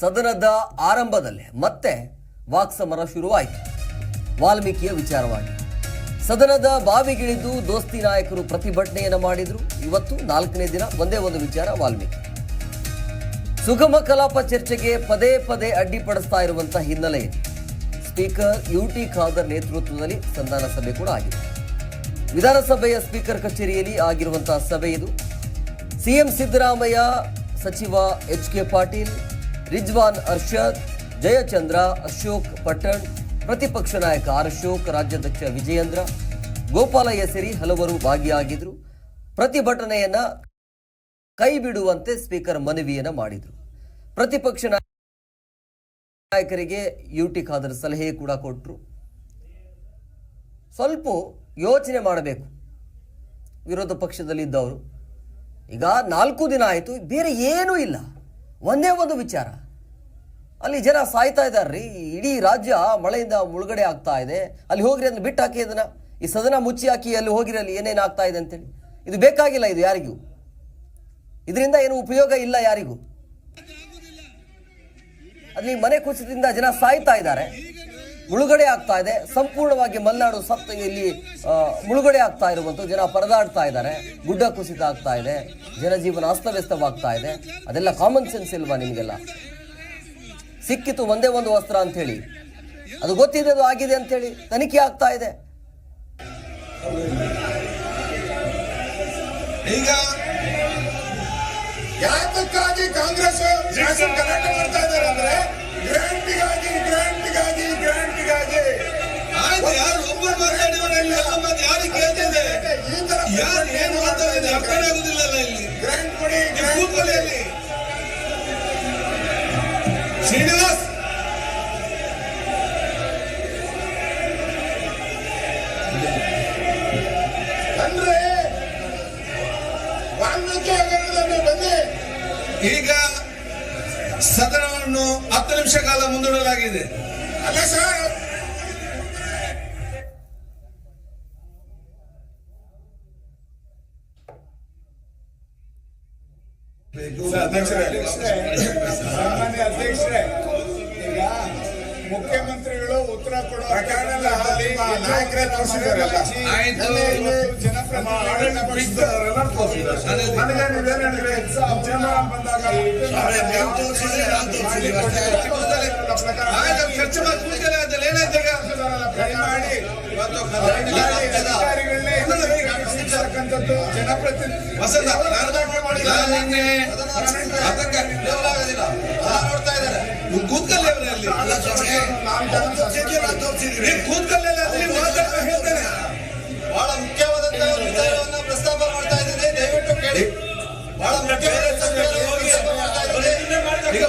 ಸದನದ ಆರಂಭದಲ್ಲೇ ಮತ್ತೆ ವಾಕ್ಸಮರ ಶುರುವಾಯಿತು. ವಾಲ್ಮೀಕಿಯ ವಿಚಾರವಾಗಿ, ಸದನದ ಬಾವಿಗಿಳಿದು ದೋಸ್ತಿ ನಾಯಕರು ಪ್ರತಿಭಟನೆಯನ್ನು ಮಾಡಿದ್ರು. ಇವತ್ತು ನಾಲ್ಕನೇ ದಿನ ಒಂದೇ ಒಂದು ವಿಚಾರ ವಾಲ್ಮೀಕಿ. ಸುಗಮ ಕಲಾಪ ಚರ್ಚೆಗೆ ಪದೇ ಪದೇ ಅಡ್ಡಿಪಡಿಸ್ತಾ ಇರುವಂತಹ ಹಿನ್ನೆಲೆ ಸ್ಪೀಕರ್ ಯು ಟಿ ಖಾದರ್ ನೇತೃತ್ವದಲ್ಲಿ ಸಂಧಾನ ಸಭೆ ಕೂಡ ಆಗಿದೆ. ವಿಧಾನಸಭೆಯ ಸ್ಪೀಕರ್ ಕಚೇರಿಯಲ್ಲಿ ಆಗಿರುವಂತಹ ಸಭೆ ಇದು. ಸಿಎಂ ಸಿದ್ದರಾಮಯ್ಯ ಸಚಿವ ಎಚ್ ಕೆ ಪಾಟೀಲ್ ರಿಜ್ವಾನ್ ಅರ್ಷದ್, ಜಯಚಂದ್ರ, ಅಶೋಕ್ ಪಟ್ಟಣ್, ಪ್ರತಿಪಕ್ಷ ನಾಯಕ ಆರ್ ಅಶೋಕ್, ರಾಜ್ಯಾಧ್ಯಕ್ಷ ವಿಜಯೇಂದ್ರ, ಗೋಪಾಲಯ್ಯ ಸೇರಿ ಹಲವರು ಭಾಗಿಯಾಗಿದ್ರು. ಪ್ರತಿಭಟನೆಯನ್ನ ಕೈ ಬಿಡುವಂತೆ ಸ್ಪೀಕರ್ ಮನವಿಯನ್ನ ಮಾಡಿದರು. ಪ್ರತಿಪಕ್ಷ ನಾಯಕರಿಗೆ ಯುಟಿ ಖಾದರ್ ಸಲಹೆ ಕೂಡ ಕೊಟ್ಟರು ಸ್ವಲ್ಪ ಯೋಚನೆ ಮಾಡಬೇಕು. ವಿರೋಧ ಪಕ್ಷದಲ್ಲಿದ್ದವರು. ಈಗ ನಾಲ್ಕು ದಿನ ಆಯಿತು, ಬೇರೆ ಏನೂ ಇಲ್ಲ. ಒಂದೇ ಒಂದು ವಿಚಾರ. ಅಲ್ಲಿ ಜನ ಸಾಯ್ತಾ ಇದ್ದಾರ್ರಿ ಇಡೀ ರಾಜ್ಯ ಮಳೆಯಿಂದ ಮುಳುಗಡೆ ಆಗ್ತಾ ಇದೆ. ಅಲ್ಲಿ ಹೋಗ್ರಿ ಅಂದ್ರೆ ಬಿಟ್ಟು ಹಾಕಿ ಅದನ್ನ. ಈ ಸದನ ಮುಚ್ಚಿ ಹಾಕಿ ಅಲ್ಲಿ ಹೋಗಿರಿ, ಅಲ್ಲಿ ಏನೇನು ಆಗ್ತಾ ಇದೆ ಅಂತೇಳಿ. ಇದು ಬೇಕಾಗಿಲ್ಲ ಇದು ಯಾರಿಗೂ. ಇದರಿಂದ ಏನು ಉಪಯೋಗ ಇಲ್ಲ ಯಾರಿಗೂ. ಅಲ್ಲಿ ಮನೆ ಕುಸಿತದಿಂದ ಜನ ಸಾಯ್ತಾ ಇದ್ದಾರೆ. ಮುಳುಗಡೆ ಆಗ್ತಾ ಇದೆ. ಸಂಪೂರ್ಣವಾಗಿ ಮಲೆನಾಡು ಸತ್ತ ಇಲ್ಲಿ ಮುಳುಗಡೆ ಆಗ್ತಾ ಇರುವಂತ ಜನ ಪರದಾಡ್ತಾ ಇದ್ದಾರೆ. ಗುಡ್ಡ ಕುಸಿತ ಆಗ್ತಾ ಇದೆ. ಜನಜೀವನ ಅಸ್ತವ್ಯಸ್ತವಾಗ್ತಾ ಇದೆ. ಅದೆಲ್ಲ ಕಾಮನ್ ಸೆನ್ಸ್ ಇಲ್ವಾ ನಿಮಗೆಲ್ಲ? ಸಿಕ್ಕಿತು ಒಂದೇ ಒಂದು ವಸ್ತ್ರ ಅಂತ ಹೇಳಿ ಅದು ಗೊತ್ತಿದೆ ಅದು ಆಗಿದೆ ಅಂತ ಹೇಳಿ ತನಿಖೆ ಆಗ್ತಾ ಇದೆ. ಈಗ ಯಾತಕ್ಕಾಗಿ ಕಾಂಗ್ರೆಸ್ ಶಾಸನ ಗಲಾಟೆ ಮಾಡ್ತಾ ಇದ್ದಾರೆ ಅಂದ್ರೆ ಗ್ರಾಂಟ್ಗಾಗಿ ಗ್ರಾಂಟ್ಗಾಗಿ ಗ್ರಾಂಟ್ಗಾಗಿ ಯಾರು ಒಬ್ಬರು ಮಾತಾಡಿದ್ರೆ ಯಾರಿಗೆ ಅಂದ್ರೆ ವಾಲ್ಮೀಕಿ ಹಗರಣದಲ್ಲಿ ಬಂದೆ ಈಗ ಸದನವನ್ನು ಹತ್ತು ನಿಮಿಷ ಕಾಲ ಮುಂದೂಡಲಾಗಿದೆ. ಅಲ್ಲ ಸರ್. ಸಾಮಾನ್ಯ ಅಧ್ಯಕ್ಷರೇ. ಈಗ ಮುಖ್ಯಮಂತ್ರಿಗಳು ಚರ್ಚೆ ಮಾಡಿ ಕೂತ್ಕೊಳ್ಳಿ ಅದ್ರಲ್ಲಿ ಏನಾಯ್ತು ಜನಪ್ರತಿನಿಧಿ ವಸಂತ ನಾನು ನಾನು ನಿನ್ನೆ ಆತಂಕ ನೀವು ಕೂತ್ಕೊಳ್ಳಿ ಅಲ್ಲಿ. ನೀವು ಕೂತ್ಕೊಳ್ಳಿ ಅಲ್ಲಿ ಮಾತಾಡ್ತಾ ಹೇಳ್ತೇನೆ. ಬಹಳ ಮುಖ್ಯವಾದಂತಹ ವಿಚಾರವನ್ನ ಪ್ರಸ್ತಾಪ ಮಾಡ್ತಾ ಇದ್ದೀನಿ. ದಯವಿಟ್ಟು ಕೇಳಿ. ಬಹಳ ಮುಖ್ಯವಾದ ಈಗ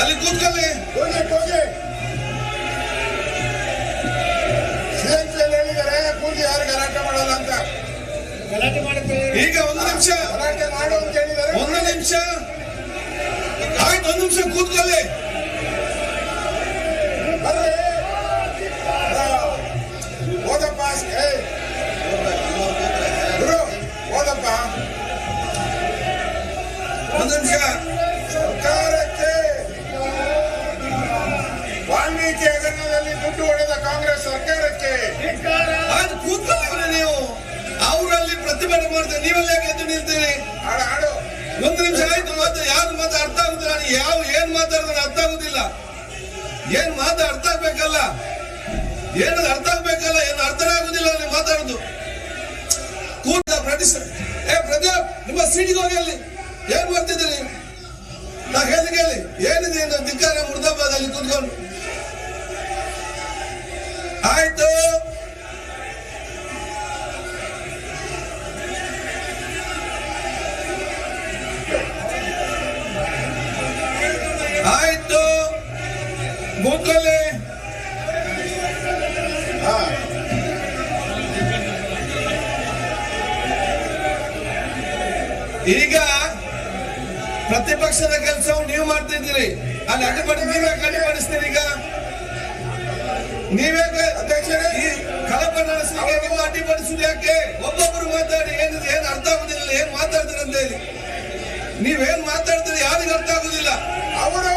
ಅಲ್ಲಿ ಕೂತ್ಕೊಳ್ಳಿ. ಹೋಗಿ ಹೋಗಿ. ಈಗ ಒಂದು ನಿಮಿಷ. ಗಲಾಟೆ ಮಾಡು ಅಂತ ಹೇಳಿದ್ದಾರೆ. ಒಂದು ನಿಮಿಷ. ಆಯ್ತು ಒಂದು ನಿಮಿಷ ಕೂತ್ಕೊಳ್ಳಿ. ಒಂದು ನಿಮಿಷ. ಸರ್ಕಾರಕ್ಕೆ ವಾಲ್ಮೀಕಿ ಹಗರಣದಲ್ಲಿ ದುಡ್ಡು ಹೊಡೆದ ಕಾಂಗ್ರೆಸ್ ಸರ್ಕಾರಕ್ಕೆ ಕೂತ್ಕೊಳ್ಳಿ ಅವರಲ್ಲಿ ಪ್ರತಿಭಟನೆ ಮಾಡ್ತೇವೆ ನೀವೆಲ್ಲ ಎದ್ದು ನಿಲ್ತೀರಿ? ಒಂದು ನಿಮಿಷ ಆಯ್ತು ಮತ್ತೆ ಯಾವ್ದು ಮಾತು ಅರ್ಥ ಆಗುದಿಲ್ಲ. ಯಾವ ಏನ್ ಮಾತಾಡಿದ್ರೆ ಅರ್ಥ ಆಗುದಿಲ್ಲ. ಏನ್ ಮಾತು ಅರ್ಥ ಆಗ್ಬೇಕಲ್ಲ? ಏನದು ಅರ್ಥ ಆಗ್ಬೇಕಲ್ಲ? ಏನು ಗೊಂದಲೇ. ಈಗ ಪ್ರತಿಪಕ್ಷದ ಕೆಲಸವು ನೀವು ಮಾಡ್ತಾ ಇದ್ದೀರಿ. ಅಲ್ಲಿ ಅಡ್ಡಿಪಡಿ ನೀವೇ ಕಡಿಪಡಿಸ್ತೀರಿ ಈಗ. ನೀವೇ ಅಧ್ಯಕ್ಷರೇ ಈ ಕಳಪ ನಡೆಸಲಿಕ್ಕೆ ಅಡ್ಡಿಪಡಿಸುದು ಯಾಕೆ? ಒಬ್ಬೊಬ್ಬರು ಮಾತಾಡಿ ಏನಿದೆ ಏನು ಅರ್ಥ ಆಗುದಿಲ್ಲ, ಏನ್ ಮಾತಾಡ್ತೀರಿ ಅಂತ ಹೇಳಿ. ನೀವೇನ್ ಮಾತಾಡ್ತೀರಿ, ಯಾರಿಗೂ ಅರ್ಥ ಆಗುದಿಲ್ಲ. ಅವರು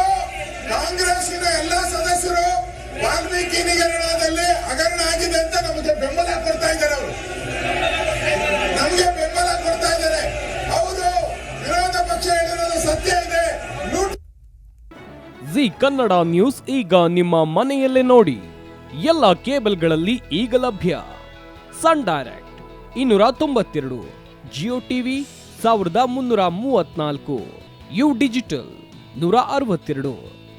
ಕಾಂಗ್ರೆಸ್ಸಿನ ಎಲ್ಲ ಸದಸ್ಯರು ವಾಲ್ಮೀಕಿ ನಿಗರಣದಲ್ಲಿ ಹಗರಣ ಆಗಿದೆ ಅಂತ ನಮಗೆ ಬೆಂಬಲ ಕೊಡ್ತಾ ಇದ್ದಾರೆ ಅವರು. ನಮಗೆ ಬೆಂಬಲ ಕೊಡ್ತಾ ಇದ್ದಾರೆ. ಹೌದು, ವಿರೋಧ ಪಕ್ಷ ಹೇಳಿರೋದು ಸತ್ಯ ಇದೆ. ಜಿ ಕನ್ನಡ ನ್ಯೂಸ್ ಈಗ ನಿಮ್ಮ ಮನೆಯಲ್ಲೇ ನೋಡಿ. ಎಲ್ಲ ಕೇಬಲ್ಗಳಲ್ಲಿ ಈಗ ಲಭ್ಯ. ಸನ್ ಡೈರೆಕ್ಟ್ ಇನ್ನೂರ ತೊಂಬತ್ತೆರಡು, ಜಿಯೋ ಟಿವಿ ಸಾವಿರದ ಮುನ್ನೂರ ಮೂವತ್ನಾಲ್ಕು ಯು ಡಿಜಿಟಲ್ ನೂರ ಅರವತ್ತೆರಡು.